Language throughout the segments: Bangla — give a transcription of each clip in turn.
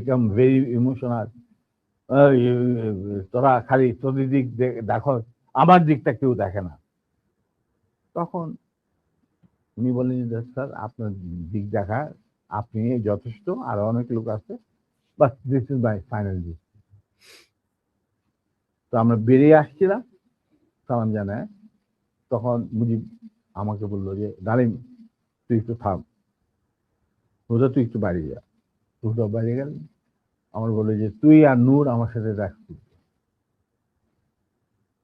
বিকাম ভেরি ইমোশনাল তোরা খালি তোদের দিক দেখো, আমার দিকটা কেউ দেখে না। তখন উনি বললেন যে স্যার, আপনার দিক দেখা, আপনি যথেষ্ট, আর অনেক লোক আছে বাস this is my final decision তো আমরা বেরিয়ে আসছিলাম, সালাম জানায়। তখন মুজিব আমাকে বলল যে, ডালিম, তুই একটু থাম। হুদা তুই একটু বাড়ি যা। হুদা বাড়ি গেল। আমার বলে যে, তুই আর নূর আমার সাথে রাখছি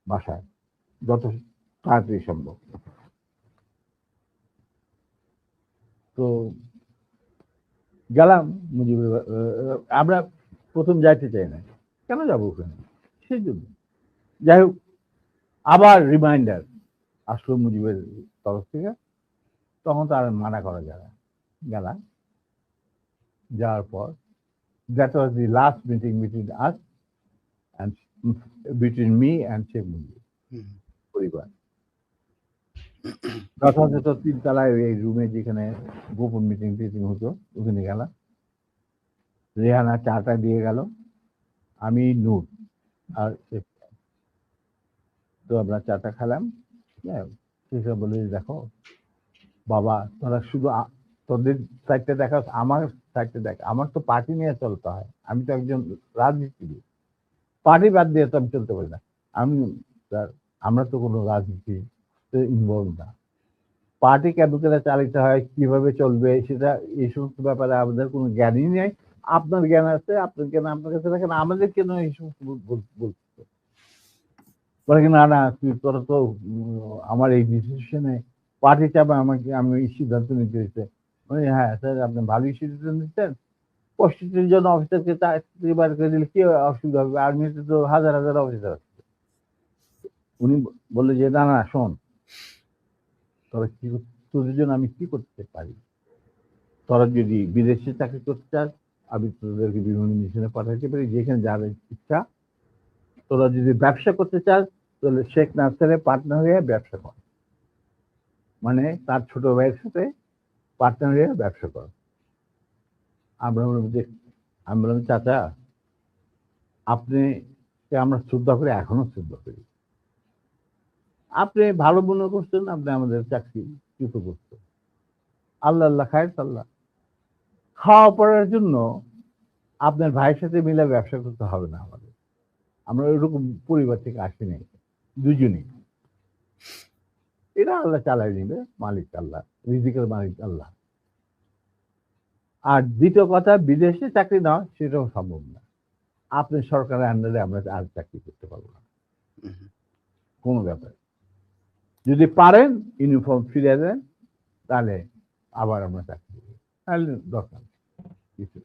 বাসায়। যত তাড়াতাড়ি সম্ভব। তো গেলাম মুজিবের আমরা প্রথম যাইতে চাই না। কেন যাব ওখানে? সেই জন্য। যাই হোক, আবার রিমাইন্ডার আসলো মুজিবের তরফ থেকে। তখন তো আর মানা করা যায় না। গেলাম। যাওয়ার পর that was the last meeting between us and between me and Sheikh Mujib পরিবার। যথাযথ তিনতলায় এই রুমে যেখানে গোপন মিটিং টিটিং হতো ওখানে গেলাম। রেহানা চাটা দিয়ে গেল। আমি নূর আর। তো আমরা চাটা খেলাম। হ্যাঁ শেষে বলে দেখো বাবা তোরা শুধু তোদের সাইডটা দেখা, আমার সাইডটা দেখ, আমার তো পার্টি নিয়ে চলতে হয়। আমি তো একজন রাজনীতিবিদ। পার্টি বাদ দিয়ে তো আমি চলতে পারি না। আমি, স্যার, আমরা তো কোনো রাজনীতি ইনভলভ না। পার্টি করে চালিত হয়, কীভাবে চলবে, সেটা এই সমস্ত ব্যাপারে আমাদের কোনো জ্ঞানই নেই। আপনার জ্ঞান আছে, আপনার জ্ঞান আপনার কাছে রাখেন আমাদের কেন এই সমস্ত বল- বল- বলছে বলে কি, না না, তুই, তোরা তো আমার এই ডিসিশনে পার্টি চাপে আমাকে, আমি এই সিদ্ধান্ত নিতে হয়েছে। হ্যাঁ স্যার আপনি ভালোই সিদ্ধান্ত নিচ্ছেন। পঁয়ষট্টি জন অফিসারকে বার করে দিলে কি অসুবিধা হবে? আর্মিতে তো হাজার হাজার অফিসার আছে। উনি বলল যে, না না, শোন, তোরা কি তোদের জন্য আমি কি করতে পারি? তোরা যদি বিদেশে চাকরি করতে চাস, আমি তোদেরকে বিভিন্ন মিশনে পাঠাতে পারি। যেখানে যার ইচ্ছা, তোরা যদি ব্যবসা করতে চাস, তাহলে শেখ নার্সারে পার্টনার হয়ে ব্যবসা কর। মানে তার ছোট ভাইয়ের সাথে পার্টনার হয়ে ব্যবসা কর। আমরা বললাম, যে, আমি বললাম, চাচা আপনি আমরা শ্রদ্ধা করি এখনও শ্রদ্ধা করি। আপনি ভালো মনে করছেন, আপনি আমাদের চাকরি চ্যুত করছেন। আল্লাহ আল্লাহ খায় আল্লাহ খাওয়া পড়ার জন্য আপনার ভাইয়ের সাথে মিলে ব্যবসা করতে হবে না আমাদের। আমরা ওইরকম পরিবার থেকে আসি নাই, দুজনেই। এরা আল্লাহ চালাই নিবে, মালিক আল্লাহ, রিজিকের মালিক আল্লাহ। আর দ্বিতীয় কথা, বিদেশে চাকরি নেওয়া, সেটাও সম্ভব না। আপনি সরকারের আন্ডারে আমরা আর চাকরি করতে পারব না। কোনো ব্যাপার যদি পারেন ইউনিফর্ম ফিরে দেন, তাহলে আবার আমরা চাকরি তাহলে দরকার কিছু।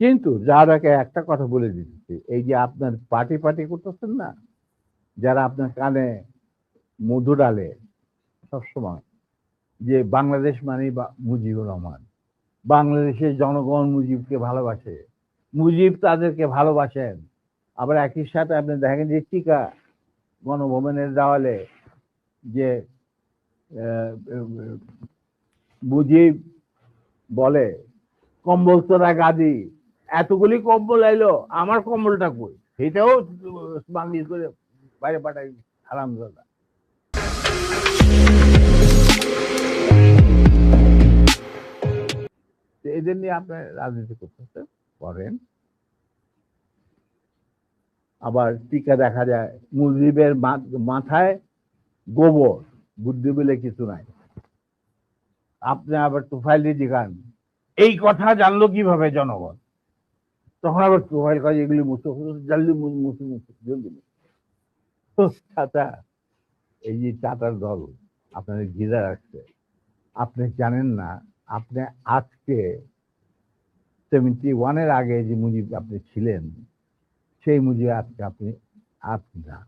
কিন্তু যার আগে একটা কথা বলে দিচ্ছি এই যে আপনার পার্টি পার্টি করতেছেন না, যারা আপনার কানে মধু ডালে সবসময়। যে বাংলাদেশ মানে মুজিবুর রহমান। বাংলাদেশের জনগণ মুজিবকে ভালোবাসে। মুজিব তাদেরকে ভালোবাসেন। আবার একই সাথে আপনি দেখেন যে টিকা গণভবনের দেওয়ালে যে মুজিব বলে, কম্বল তোরা গাদি, এতগুলি কম্বল এলো আমার কম্বলটা কই? সেটাও বাংলিশ করে বাইরে পাঠাই আরাম এদের নিয়ে আপনার রাজনীতি করতেছে করেন আবার টিকা দেখা যায়, মুজিবের মাথায় গোবর, বুদ্ধি বলে কিছু নাই। আপনি আবার তুফাইলি জিগান। এই কথা জানলো কীভাবে জনগণ? তখন আবার তুফাইল কাজ এগুলি মুসো জানলি মুসি মুসি জলদি এই যে চাটার দল, আপনাদের ঘিরে রাখছে। আপনি জানেন না, আপনি আজকে সেভেন্টি ওয়ানের আগে যে মুজিব আপনি ছিলেন, সেই মুজিব আজকে আপনি আপনি না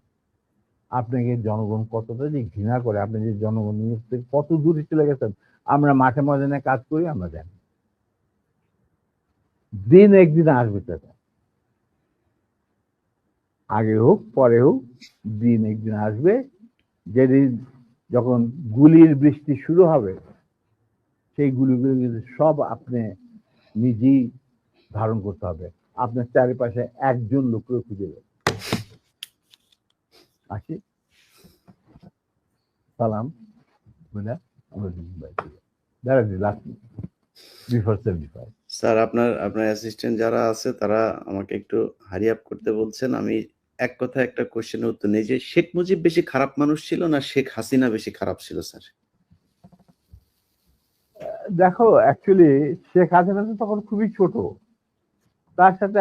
আপনাকে জনগণ কতটা যে ঘৃণা করে, আপনি যে জনগণ কত দূরে চলে গেছেন, আমরা মাঠে ময়দানে কাজ করি, আমরা জানি। দিন একদিন আসবে চাচা আগে হোক, পরে হোক, দিন একদিন আসবে। যেদিন যখন গুলির বৃষ্টি শুরু হবে, সেই গুলিগুলো কিন্তু সব আপনি নিজেই ধারণ করতে হবে। আপনার চারিপাশে একজন লোককে খুঁজে বের। আসি। সালাম। স্যার, আপনার আপনার অ্যাসিস্ট্যান্ট যারা আছে, তারা আমাকে একটু হারি আপ করতে বলছেন। আমি এক কথা একটা কোশ্চেনের উত্তর নেই যে, শেখ মুজিব বেশি খারাপ মানুষ ছিল না শেখ হাসিনা বেশি খারাপ ছিল, স্যার? দেখো অ্যাকচুয়ালি শেখ হাসিনা তো তখন খুবই ছোট। তার সাথে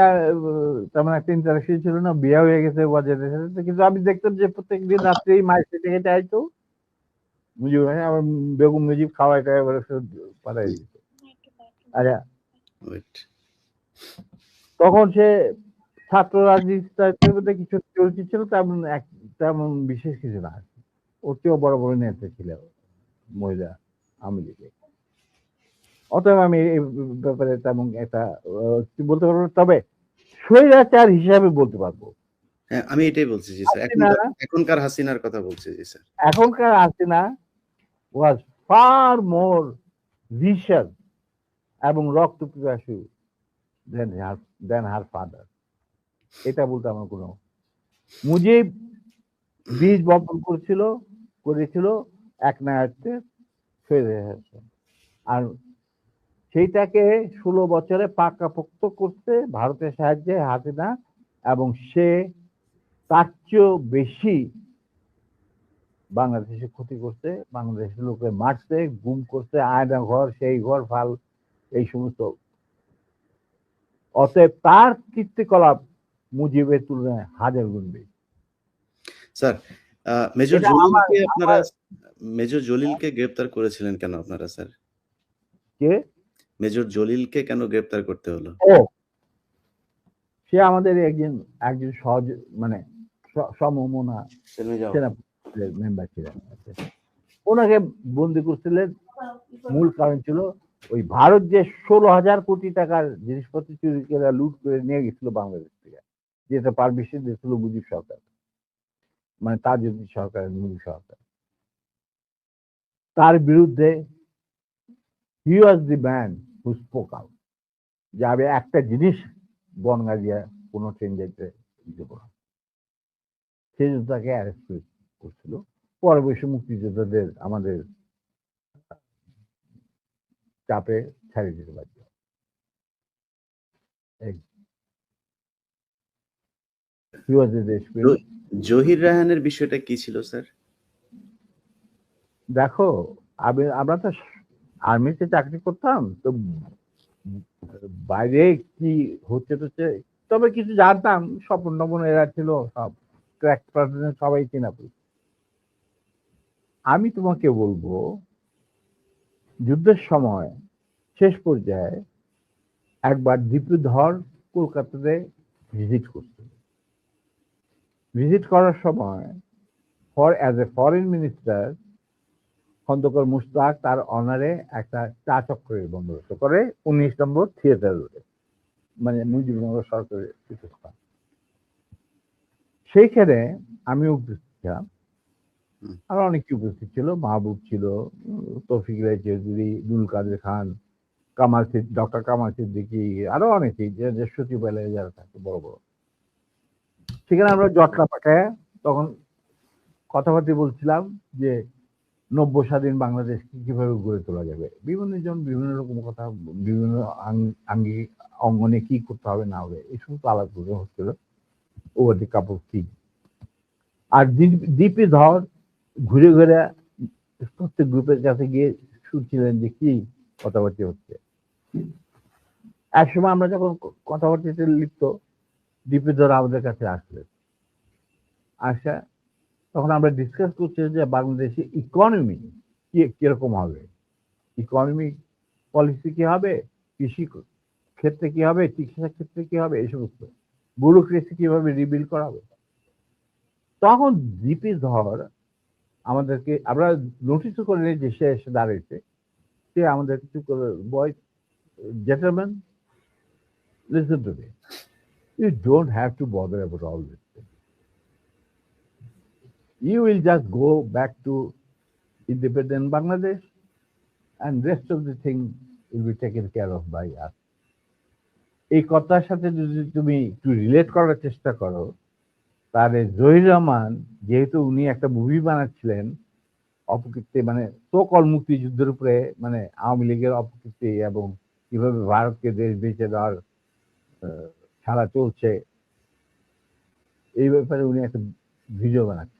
তেমন একটা ইন্টারাকশন ছিল না বিয়ে হয়ে গেছে বাজারের সাথে। কিন্তু আমি দেখতাম যে প্রত্যেক দিন রাত্রেই মায়ের সাথে হেঁটে আইতো। মুজিব আমার বেগম মুজিব খাওয়াই বলে সব পাঠাই দিত। আচ্ছা। তখন সে ছাত্র রাজনীতির মধ্যে কিছু চলতি ছিল তেমন এক তেমন বিশেষ কিছু না। ওর চেয়েও বড় বড় নেতা ছিল মহিলা আমি লিখে অতএব আমি এই ব্যাপারে তেমন একটা বলতে পারব। তবে স্বৈরাচার হিসাবে বলতে পারব। হ্যাঁ আমি এটাই বলছি জি স্যার। এখনকার হাসিনার কথা বলছি জি স্যার। এখনকার Hasina was far more vision এবং রক্ত পিপাসু দেন হার দেন হার ফাদার এটা বলতে আমার কোনো মুজিব বীজ বপন করেছিল করেছিল এক ছেড়ে হয়েছে আর সেইটাকে ষোলো বছরে পাকাপোক্ত করতে ভারতের সাহায্যে হাসিনা এবং সে তার চেয়েও বেশি বাংলাদেশে ক্ষতি করছে বাংলাদেশের লোকে মারছে গুম করছে আয়না ঘর সেই ঘর ফাল এই সমস্ত। অতএব তার কীর্তিকলাপ মুজিবের তুলনায় হাজার গুণ বেশি। স্যার মেজর জলিলকে আপনারা মেজর জলিলকে গ্রেপ্তার করেছিলেন কেন আপনারা স্যার? কে? মেজর জলিলকে কেন গ্রেপ্তার করতে হলো? ও সে আমাদের একজন একজন সহজ মানে সমমনা মেম্বার ছিলেন। ওনাকে বন্দি করছিলেন। মূল কারণ ছিল ওই ভারত যে ষোলো হাজার কোটি টাকার জিনিসপত্র চুরি করে লুট করে নিয়ে গেছিল বাংলাদেশ থেকে যেটা পারমিশন দিয়েছিল মুজিব সরকার। মানে তার যদি সরকার মুজিব সরকার। তার বিরুদ্ধে হি ওয়াজ দি ম্যান আউট যে আমি একটা জিনিস বনগা দিয়ে কোনো ট্রেন যেতে দেবো না। সেই জন্য তাকে অ্যারেস্ট করছিল পরবর্তী মুক্তিযোদ্ধাদের আমাদের চাপে ছাড়িয়ে দিতে বাধ্য। জহির রায়হানের বিষয়টা কি ছিল স্যার? দেখো আমি আমরা তো আর্মিতে চাকরি করতাম, তো বাইরে কি হচ্ছে হচ্ছে, তবে কিছু জানতাম, স্বপন টপন এরা ছিল, সব পার্সনের সবাই চেনা আমি তোমাকে বলব, যুদ্ধের সময় শেষ পর্যায়ে একবার দীপুধর কলকাতাতে ভিজিট করছে ভিজিট করার সময় for as a foreign minister Khandakar Mushtaq তার অনারে একটা চা চক্রের বন্দোবস্ত করে উনিশ নম্বর থিয়েটার রোডে মানে মুজিবনগর সরকারের পীঠস্থান। সেইখানে আমি উপস্থিত ছিলাম। আরও অনেকে উপস্থিত ছিল। মাহবুব ছিল তৌফিক রায় চৌধুরী দুল কাদের খান কামাল ডক্টর কামাল সিদ্দিকি আরও অনেকেই যে সচিবালয়ে যারা থাকে বড় বড়। সেখানে আমরা জটলা পাঠায় তখন কথাবার্তা বলছিলাম যে নব্য স্বাধীন বাংলাদেশকে কীভাবে গড়ে তোলা যাবে? বিভিন্ন জন বিভিন্ন রকম কথা, বিভিন্ন আং- আঙ্গিক অঙ্গনে কি করতে হবে, না হবে, এই সমস্ত করে হচ্ছিল ওভার দি অফ আর দীপি ধর ঘুরে ঘুরে প্রত্যেক গ্রুপের কাছে গিয়ে শুনছিলেন যে কি কথাবার্তা হচ্ছে। এক সময় আমরা যখন ক- কথাবার্তাতে লিপ্ত দীপি ধর আমাদের কাছে আসলেন। আসা তখন আমরা ডিসকাস করছি যে বাংলাদেশে ইকোনমি কীরকম হবে? ইকোনমিক পলিসি কি হবে? কৃষি ক্ষেত্রে কি হবে? চিকিৎসা ক্ষেত্রে কি হবে? এই সমস্ত। ব্যুরোক্রেসি কীভাবে রিবিল করা হবে? তখন জিপি ধর আমাদেরকে, আমরা নোটিস করে নিই যে সে এসে দাঁড়িয়েছে। সে আমাদের কিছু করে boy gentleman listen to me you don't have to bother about all this you will just go back to independent Bangladesh and rest of the thing will be taken care of by us. এই কথার সাথে যদি তুমি একটু রিলেট করার চেষ্টা করো, তাহলে জহির রহমান যেহেতু উনি একটা মুভি বানাচ্ছিলেন, অপকীর্তি মানে সকল মুক্তিযুদ্ধের উপরে মানে আওয়ামী লীগের অপকীর্তি এবং কীভাবে ভারতকে দেশ বেঁচে দেওয়ার খেলা চলছে, এই ব্যাপারে উনি একটা ভিডিও বানাচ্ছেন